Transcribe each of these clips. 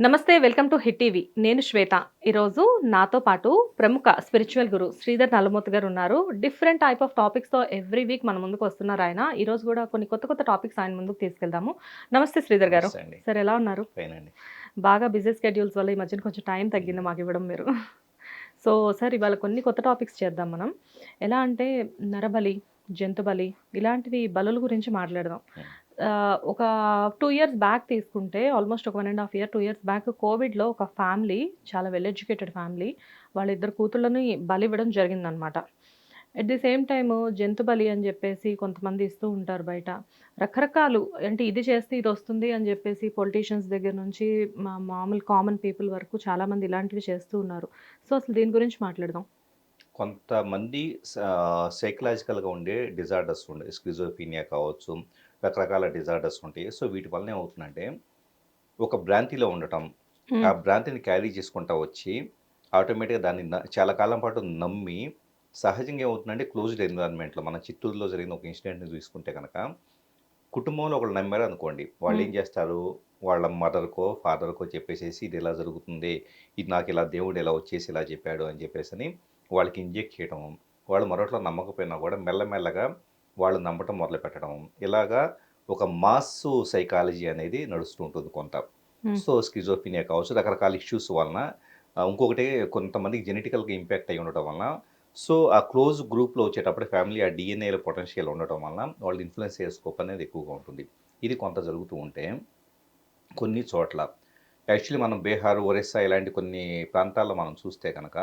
నమస్తే welcome to hit TV. నేను శ్వేత. ఈరోజు నాతో పాటు ప్రముఖ స్పిరిచువల్ గురు శ్రీధర్ నల్లమూర్తి గారు ఉన్నారు. డిఫరెంట్ టైప్ ఆఫ్ టాపిక్స్తో ఎవ్రీ వీక్ మన ముందుకు వస్తున్నారు ఆయన. ఈ రోజు కూడా కొన్ని కొత్త కొత్త టాపిక్స్ ఆయన ముందుకు తీసుకెళ్దాము. నమస్తే శ్రీధర్ గారు. సార్ ఎలా ఉన్నారు? బాగా బిజీ స్కెడ్యూల్స్ వల్ల ఈ మధ్యన కొంచెం టైం తగ్గింది మాకు ఇవ్వడం మీరు. సో సార్ ఇవాళ కొన్ని కొత్త టాపిక్స్ చేద్దాం మనం. ఎలా అంటే నరబలి జంతు బలి ఇలాంటివి బలుల గురించి మాట్లాడదాం. ఒక టూ ఇయర్స్ బ్యాక్ తీసుకుంటే ఆల్మోస్ట్ ఒక one and half year two years back కోవిడ్లో ఒక ఫ్యామిలీ చాలా వెల్ ఎడ్యుకేటెడ్ ఫ్యామిలీ వాళ్ళ ఇద్దరు కూతుళ్ళని బలి ఇవ్వడం జరిగిందనమాట అట్ ది సేమ్ టైమ్ జంతు బలి అని చెప్పేసి కొంతమంది ఇస్తూ ఉంటారు బయట. రకరకాలు అంటే ఇది చేస్తే ఇది వస్తుంది అని చెప్పేసి పొలిటీషియన్స్ దగ్గర నుంచి మా మామూలు కామన్ పీపుల్ వరకు చాలామంది ఇలాంటివి చేస్తూ ఉన్నారు. సో అసలు దీని గురించి మాట్లాడదాం. కొంతమంది సైకలాజికల్గా ఉండే డిజార్డర్స్ ఉండే స్కిజోఫీనియా కావచ్చు రకరకాల డిజార్డర్స్ ఉంటాయి. సో వీటి వల్ల ఏమవుతుందంటే ఒక భ్రాంతిలో ఉండటం ఆ భ్రాంతిని క్యారీ చేసుకుంటా వచ్చి ఆటోమేటిక్గా దాన్ని చాలా కాలం పాటు నమ్మి సహజంగా ఏమవుతుందంటే క్లోజ్డ్ ఎన్విరాన్మెంట్లో మన చిత్తూరులో జరిగిన ఒక ఇన్సిడెంట్ని తీసుకుంటే కనుక కుటుంబంలో ఒకళ్ళు నమ్మారు అనుకోండి వాళ్ళు ఏం చేస్తారు? వాళ్ళ మదర్కో ఫాదర్కో చెప్పేసేసి ఇది ఇలా జరుగుతుంది? ఇది నాకు ఇలా దేవుడు ఇలా వచ్చేసి ఇలా చెప్పాడు అని చెప్పేసి అని వాళ్ళకి ఇంజెక్ట్ చేయడం వాళ్ళు మరొకట్లో నమ్మకపోయినా కూడా మెల్లమెల్లగా వాళ్ళు నమ్మటం మొదలు పెట్టడం ఇలాగా ఒక మాస్ సైకాలజీ అనేది నడుస్తూ ఉంటుంది కొంత. సో స్కిజోఫినియా కావచ్చు రకరకాల ఇష్యూస్ వలన ఇంకొకటి కొంతమందికి జెనెటికల్గా ఇంపాక్ట్ అయి ఉండటం వలన. సో ఆ క్లోజ్ గ్రూప్లో వచ్చేటప్పుడు ఫ్యామిలీ ఆ డిఎన్ఏలో పొటెన్షియల్ ఉండటం వలన వాళ్ళు ఇన్ఫ్లుయెన్స్ అయ్యే స్కోప్ అనేది ఎక్కువగా ఉంటుంది. ఇది కొంత జరుగుతూ ఉంటే కొన్ని చోట్ల. యాక్చువల్లీ మనం బీహార్ ఒరిస్సా ఇలాంటి కొన్ని ప్రాంతాల్లో మనం చూస్తే కనుక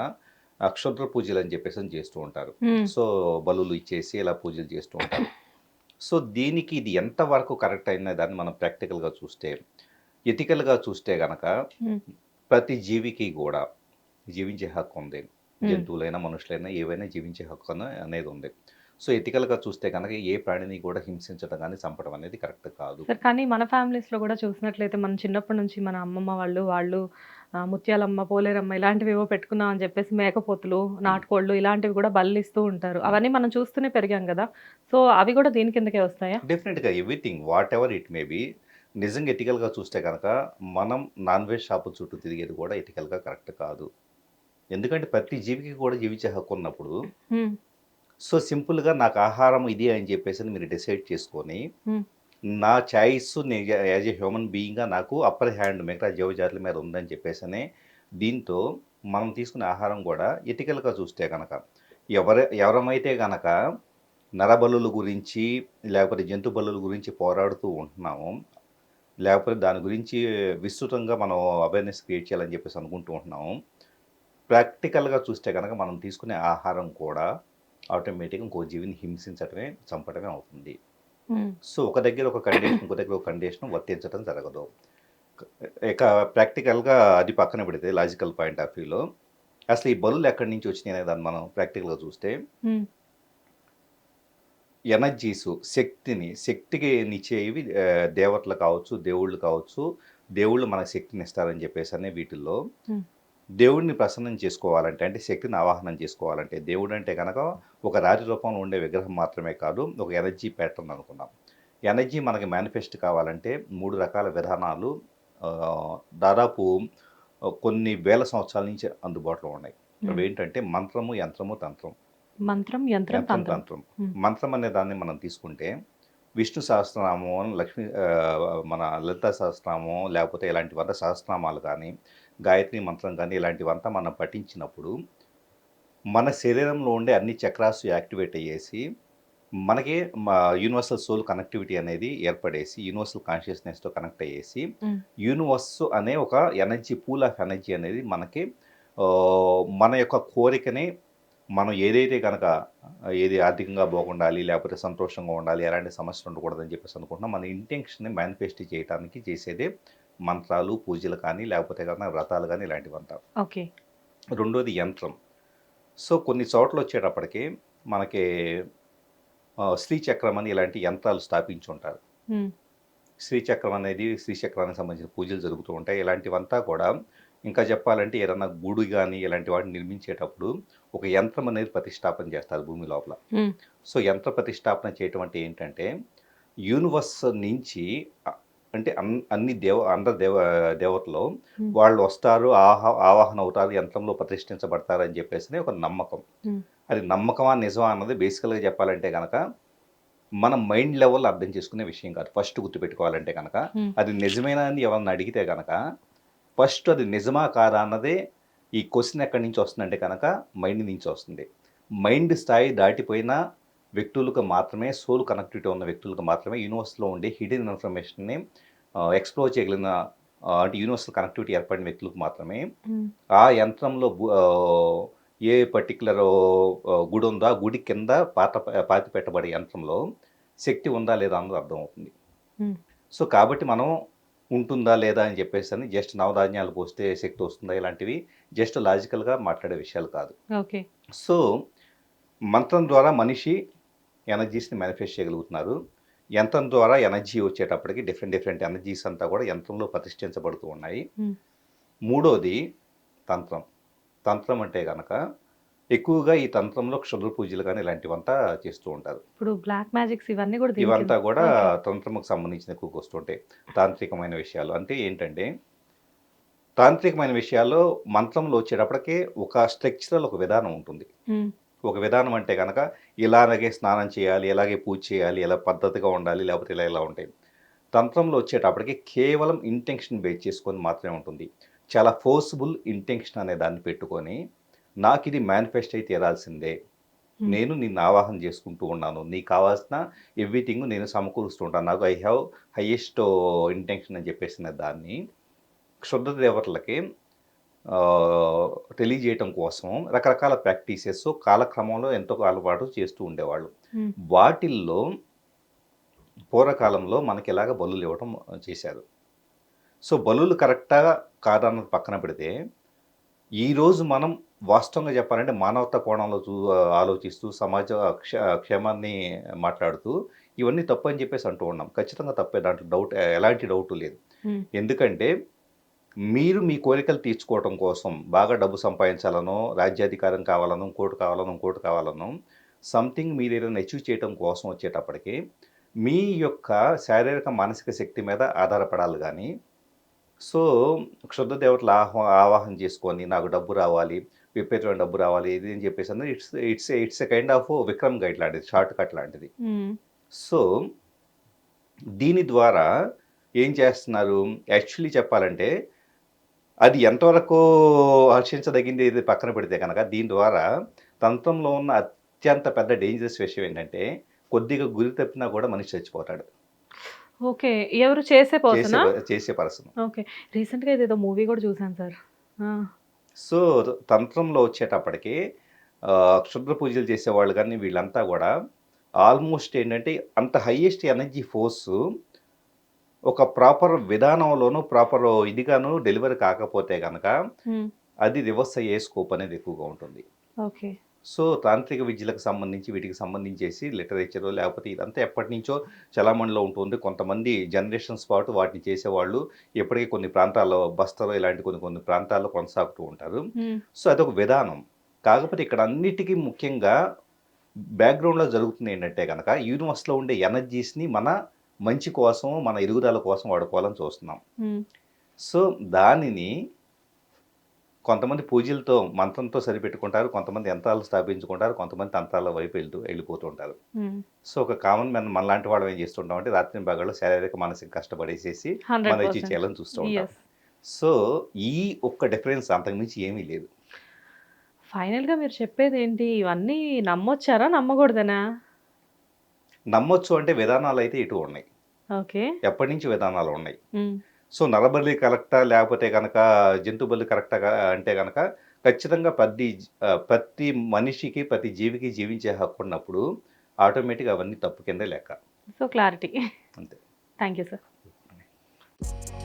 అక్షుద్ర పూజలు అని చెప్పేసి అని చేస్తూ ఉంటారు. సో బలులు ఇచ్చేసి ఇలా పూజలు చేస్తూ ఉంటారు. సో దీనికి ఇది ఎంతవరకు కరెక్ట్ అయిన దాన్ని మనం ప్రాక్టికల్గా చూస్తే ఎథికల్గా చూస్తే కనుక Hmm. ప్రతి జీవికి కూడా జీవించే హక్కు ఉంది. జంతువులైనా మనుషులైనా ఏవైనా జీవించే హక్కు అనే- అనేది ఉంది. సో ఎథికల్గా చూస్తే కనుక ఏ ప్రాణిని కూడా హింసించడం కానీ చంపడం అనేది కరెక్ట్ కాదు. కానీ మన ఫ్యామిలీస్లో కూడా చూసినట్లయితే మనం చిన్నప్పటి నుంచి మన అమ్మమ్మ వాళ్ళు వాళ్ళు ముత్యాలమ్మ పోలేరమ్మ ఇలాంటివి ఏవో పెట్టుకున్నాం అని చెప్పేసి మేకపోతులు నాటుకోళ్ళు ఇలాంటివి కూడా బలిస్తూ ఉంటారు. అవన్నీ మనం చూస్తూనే పెరిగాం కదా. సో అవి కూడా దీని కిందకే వస్తాయా? డెఫినెట్గా everything whatever it may be నిజంగా ఎథికల్గా చూస్తే కనుక మనం నాన్ వెజ్ షాపు చుట్టూ తిరిగేది కూడా ఎథికల్గా కరెక్ట్ కాదు. ఎందుకంటే ప్రతి జీవికి కూడా జీవించే హక్కు ఉన్నప్పుడు హ్మ్. సో సింపుల్గా నాకు ఆహారం ఇది అని చెప్పేసి మీరు డిసైడ్ చేసుకొని నా నా చాయిస్ యాజ్ ఏ హ్యూమన్ బీయింగ్గా నాకు అప్పర్ హ్యాండ్ మిగతా జీవజాతుల మీద ఉందని చెప్పేసి దీంతో మనం తీసుకునే ఆహారం కూడా ఎథికల్గా చూస్తే కనుక ఎవరి ఎవరమైతే కనుక నరబలుల గురించి లేకపోతే జంతు బలుల గురించి పోరాడుతూ ఉంటున్నాము లేకపోతే దాని గురించి విస్తృతంగా మనం అవేర్నెస్ క్రియేట్ చేయాలని చెప్పేసి అనుకుంటూ ఉంటున్నాము ప్రాక్టికల్గా చూస్తే కనుక మనం తీసుకునే ఆహారం కూడా ఆటోమేటిక్గా ఇంకో జీవిని హింసించటమే చంపడమే అవుతుంది. సో ఒక దగ్గర ఒక కండిషన్ ఇంకో దగ్గర ఒక కండిషన్ వర్తించడం జరగదు ఇక ప్రాక్టికల్గా అది పక్కన పెడితే లాజికల్ పాయింట్ ఆఫ్ వ్యూలో అసలు ఈ బలులు ఎక్కడి నుంచి వచ్చినాయి అనే దాన్ని మనం ప్రాక్టికల్గా చూస్తే హ్మ్. ఎనర్జీస్ శక్తిని శక్తికి నిచ్చేవి దేవతలు కావచ్చు దేవుళ్ళు కావచ్చు దేవుళ్ళు మనకు శక్తిని ఇస్తారని చెప్పేసి అనే వీటిల్లో Hmm. దేవుడిని ప్రసన్నం చేసుకోవాలంటే అంటే శక్తిని ఆవాహనం చేసుకోవాలంటే దేవుడు అంటే కనుక ఒక రాతి రూపంలో ఉండే విగ్రహం మాత్రమే కాదు ఒక ఎనర్జీ ప్యాటర్న్ అనుకున్నాం. ఎనర్జీ మనకి మేనిఫెస్ట్ కావాలంటే మూడు రకాల విధానాలు దాదాపు కొన్ని వేల సంవత్సరాల నుంచి అందుబాటులో ఉన్నాయి. అవి ఏంటంటే మంత్రము యంత్రము తంత్రం. మంత్రం యంత్రం తంత్రం. మంత్రం అనే దాన్ని మనం తీసుకుంటే విష్ణు సహస్రనామం లక్ష్మీ మన లలిత సహస్రనామం లేకపోతే ఇలాంటివంతా సహస్రనామాలు కానీ గాయత్రి మంత్రం కానీ ఇలాంటివంతా మనం పఠించినప్పుడు మన శరీరంలో ఉండే అన్ని చక్రాస్ యాక్టివేట్ అయ్యేసి మనకి మా యూనివర్సల్ సోల్ కనెక్టివిటీ అనేది ఏర్పడేసి యూనివర్సల్ కాన్షియస్నెస్తో కనెక్ట్ అయ్యేసి. యూనివర్స్ అనే ఒక ఎనర్జీ పూల్ ఆఫ్ ఎనర్జీ అనేది మనకి మన యొక్క కోరికని మనం ఏదైతే కనుక ఏది ఆర్థికంగా బాగుండాలి లేకపోతే సంతోషంగా ఉండాలి ఎలాంటి సమస్యలు ఉండకూడదని చెప్పేసి అనుకుంటున్నాం మన ఇంటెన్షన్ని మేనిఫెస్ట్ చేయడానికి చేసేదే మంత్రాలు పూజలు కానీ లేకపోతే కనుక వ్రతాలు కానీ ఇలాంటివంతా ఓకే. రెండోది యంత్రం. సో కొన్ని చోట్ల వచ్చేటప్పటికి మనకి శ్రీచక్రం అని ఇలాంటి యంత్రాలు స్థాపించి ఉంటారు. శ్రీచక్రం అనేది శ్రీచక్రానికి సంబంధించిన పూజలు జరుగుతూ ఉంటాయి. ఇలాంటివంతా కూడా ఇంకా చెప్పాలంటే ఏదైనా గుడి కానీ ఇలాంటి వాటిని నిర్మించేటప్పుడు ఒక యంత్రం అనేది ప్రతిష్టాపన చేస్తారు భూమి లోపల. సో యంత్ర ప్రతిష్టాపన చేయటం అంటే ఏంటంటే యూనివర్స్ నుంచి అంటే అన్- అన్ని దేవ అందరు దేవ దేవతలు. వాళ్ళు వస్తారు ఆహా ఆవాహన అవుతారు యంత్రంలో ప్రతిష్ఠించబడతారు అని చెప్పేసి ఒక నమ్మకం. అది నమ్మకమా నిజమా అన్నది బేసికల్గా చెప్పాలంటే కనుక మన మైండ్ లెవెల్ అర్థం చేసుకునే విషయం కాదు ఫస్ట్ గుర్తుపెట్టుకోవాలంటే కనుక. అది నిజమేనా అని ఎవరిని అడిగితే కనుక ఫస్ట్ అది నిజమా కాదా అన్నదే ఈ క్వశ్చన్ ఎక్కడి నుంచి వస్తుందంటే కనుక మైండ్ నుంచి వస్తుంది. మైండ్ స్థాయి దాటిపోయిన వ్యక్తులకు మాత్రమే సోల్ కనెక్టివిటీ ఉన్న వ్యక్తులకు మాత్రమే యూనివర్స్లో ఉండే హిడెన్ ఇన్ఫర్మేషన్ని ఎక్స్ప్లోర్ చేయగలిగిన అంటే యూనివర్సల్ కనెక్టివిటీ ఏర్పడిన వ్యక్తులకు మాత్రమే ఉమ్, ఆ యంత్రంలో ఏ పర్టికులర్ గుడి ఉందో ఆ గుడి కింద పాత పాతి పెట్టబడే యంత్రంలో శక్తి ఉందా లేదా అన్నది అర్థమవుతుంది. Hmm. సో కాబట్టి మనం ఉంటుందా లేదా అని చెప్పేసి అని జస్ట్ నవధాన్యాలు పోస్తే శక్తి వస్తుందా ఇలాంటివి జస్ట్ లాజికల్గా మాట్లాడే విషయాలు కాదు. ఓకే. సో మంత్రం ద్వారా మనిషి ఎనర్జీస్ని మేనిఫెస్ట్ చేయగలుగుతున్నారు. యంత్రం ద్వారా ఎనర్జీ వచ్చేటప్పటికి డిఫరెంట్ డిఫరెంట్ ఎనర్జీస్ అంతా కూడా యంత్రంలో ప్రతిష్ఠించబడుతూ ఉన్నాయి. మూడోది తంత్రం. తంత్రం అంటే కనుక ఎక్కువగా ఈ తంత్రంలో క్షుద్ర పూజలు కానీ ఇలాంటివంతా చేస్తూ ఉంటారు. ఇప్పుడు బ్లాక్ మ్యాజిక్స్ ఇవన్నీ కూడా ఇవంతా కూడా. తంత్రముకు సంబంధించిన ఎక్కువగా వస్తుంటాయి తాంత్రికమైన విషయాలు. అంటే ఏంటంటే తాంత్రికమైన విషయాల్లో మంత్రంలో వచ్చేటప్పటికే ఒక స్ట్రక్చరల్ ఒక విధానం ఉంటుంది. ఒక విధానం అంటే కనుక ఇలాగే స్నానం చేయాలి ఇలాగే పూజ చేయాలి ఇలా పద్ధతిగా ఉండాలి లేకపోతే ఇలా ఇలా ఉంటాయి. తంత్రంలో వచ్చేటప్పటికి కేవలం ఇంటెన్షన్ బేస్ చేసుకొని మాత్రమే ఉంటుంది. చాలా ఫోర్స్బుల్ ఇంటెన్షన్ అనే దాన్ని పెట్టుకొని నాకు ఇది మేనిఫెస్ట్ అయితే తీరాల్సిందే. ఉమ్, నేను నిన్ను ఆవాహన చేసుకుంటూ ఉన్నాను. నీకు కావాల్సిన ఎవ్రీథింగ్ నేను సమకూరుస్తూ ఉంటాను. నాకు ఐ హ్యావ్ హయ్యెస్ట్ ఇంటెన్షన్ అని చెప్పేసిన దాన్ని క్షుద్ర దేవతలకి తెలియజేయటం కోసం రకరకాల ప్రాక్టీసెస్ కాలక్రమంలో ఎంతో అలవాటు చేస్తూ ఉండేవాళ్ళు. ఉమ్, వాటిల్లో పూర్వకాలంలో మనకి ఇలాగ బలులు ఇవ్వటం చేశారు. సో బలులు కరెక్ట్గా కాదన్నది పక్కన పెడితే ఈరోజు మనం వాస్తవంగా చెప్పాలంటే మానవత కోణంలో చూ ఆలోచిస్తూ సమాజ క్ష క్షేమాన్ని మాట్లాడుతూ ఇవన్నీ తప్పు అని చెప్పేసి అంటూ ఉన్నాం. ఖచ్చితంగా తప్పే దాంట్లో డౌట్ ఎలాంటి డౌట్ లేదు. ఎందుకంటే మీరు మీ కోరికలు తీర్చుకోవటం కోసం బాగా డబ్బు సంపాదించాలనో రాజ్యాధికారం కావాలనో ఇంకోటి కావాలనో ఇంకోటి కావాలనో సంథింగ్ మీరు ఏదైనా అచీవ్ చేయడం కోసం వచ్చేటప్పటికి మీ యొక్క శారీరక మానసిక శక్తి మీద ఆధారపడాలి కానీ సో క్షుద్ర దేవతలు ఆహ్వా ఆవాహన చేసుకొని నాకు డబ్బు రావాలి విపరీతమైన డబ్బు రావాలి ఇది అని చెప్పేసి అన్నది it's it's it's a kind of Vikram guide లాంటిది షార్ట్ కట్ లాంటిది. సో దీని ద్వారా ఏం చేస్తున్నారు? యాక్చువల్లీ చెప్పాలంటే అది ఎంతవరకు హర్షించదగింది ఇది పక్కన పెడితే కనుక దీని ద్వారా తంత్రంలో ఉన్న అత్యంత పెద్ద డేంజరస్ విషయం ఏంటంటే కొద్దిగా గురి తప్పినా కూడా మనిషి చచ్చిపోతాడు. ఓకే. ఎవరు చేసే పర్సనా? చేసే పర్సన్. ఓకే. రీసెంట్గా ఇదేదో మూవీ కూడా చూసాను సార్. సో తంత్రంలో వచ్చేటప్పటికి క్షుద్ర పూజలు చేసేవాళ్ళు కానీ వీళ్ళంతా కూడా ఆల్మోస్ట్ ఏంటంటే అంత హయ్యెస్ట్ ఎనర్జీ ఫోర్స్ ఒక ప్రాపర్ విధానంలోనూ ప్రాపర్ ఇదిగాను డెలివరీ కాకపోతే కనుక అది రివర్స్ అయ్యే స్కోప్ అనేది ఎక్కువగా ఉంటుంది. ఓకే. సో తాంత్రిక విద్యలకు సంబంధించి వీటికి సంబంధించేసి లిటరేచర్ లేకపోతే ఇదంతా ఎప్పటి నుంచో చలామణిలో ఉంటుంది. కొంతమంది జనరేషన్స్ పాటు వాటిని చేసేవాళ్ళు ఇప్పటికీ కొన్ని ప్రాంతాల్లో బస్తలో ఇలాంటి కొన్ని కొన్ని ప్రాంతాల్లో కొనసాగుతూ ఉంటారు. సో అదొక విధానం. కాకపోతే ఇక్కడ అన్నిటికీ ముఖ్యంగా బ్యాక్గ్రౌండ్లో జరుగుతుంది ఏంటంటే కనుక యూనివర్స్లో ఉండే ఎనర్జీస్ని మన మంచి కోసం మన ఎదుగుదల కోసం వాడుకోవాలని చూస్తున్నాం. సో దానిని కొంతమంది పూజలతో మంత్రంతో సరిపెట్టుకుంటారు కొంతమంది యంత్రాలు స్థాపించుకుంటారు కొంతమంది తంత్రాల వైపు వెళ్తూ వెళ్ళిపోతుంటారు. సో ఒక కామన్ మన మనలాంటి వాళ్ళం ఏం చేస్తుంటాం అంటే రాత్రి భాగాల్లో శారీరక మానసిక కష్టపడేసేసి మన ఇచ్చి చేయాలని చూస్తూ ఉంటాం. సో ఈ ఒక్క డిఫరెన్స్ అంతకుమించి ఏమీ లేదు. ఫైనల్గా మీరు చెప్పేది ఏంటి? ఇవన్నీ నమ్మొచ్చారా? నమ్మకూడదనా? నమ్మొచ్చు అంటే విధానాలు అయితే ఇటు ఉన్నాయి. ఓకే. ఎప్పటి నుంచి విధానాలు ఉన్నాయి? సో నరబలి కరెక్టా? లేకపోతే కనుక జంతు బలి కరెక్టా అంటే కనుక ఖచ్చితంగా ప్రతి ప్రతి మనిషికి ప్రతి జీవికి జీవించే హక్కు ఉన్నప్పుడు ఆటోమేటిక్గా అవన్నీ తప్పు కిందే లెక్క. So clarity. అంతే. Thank you sir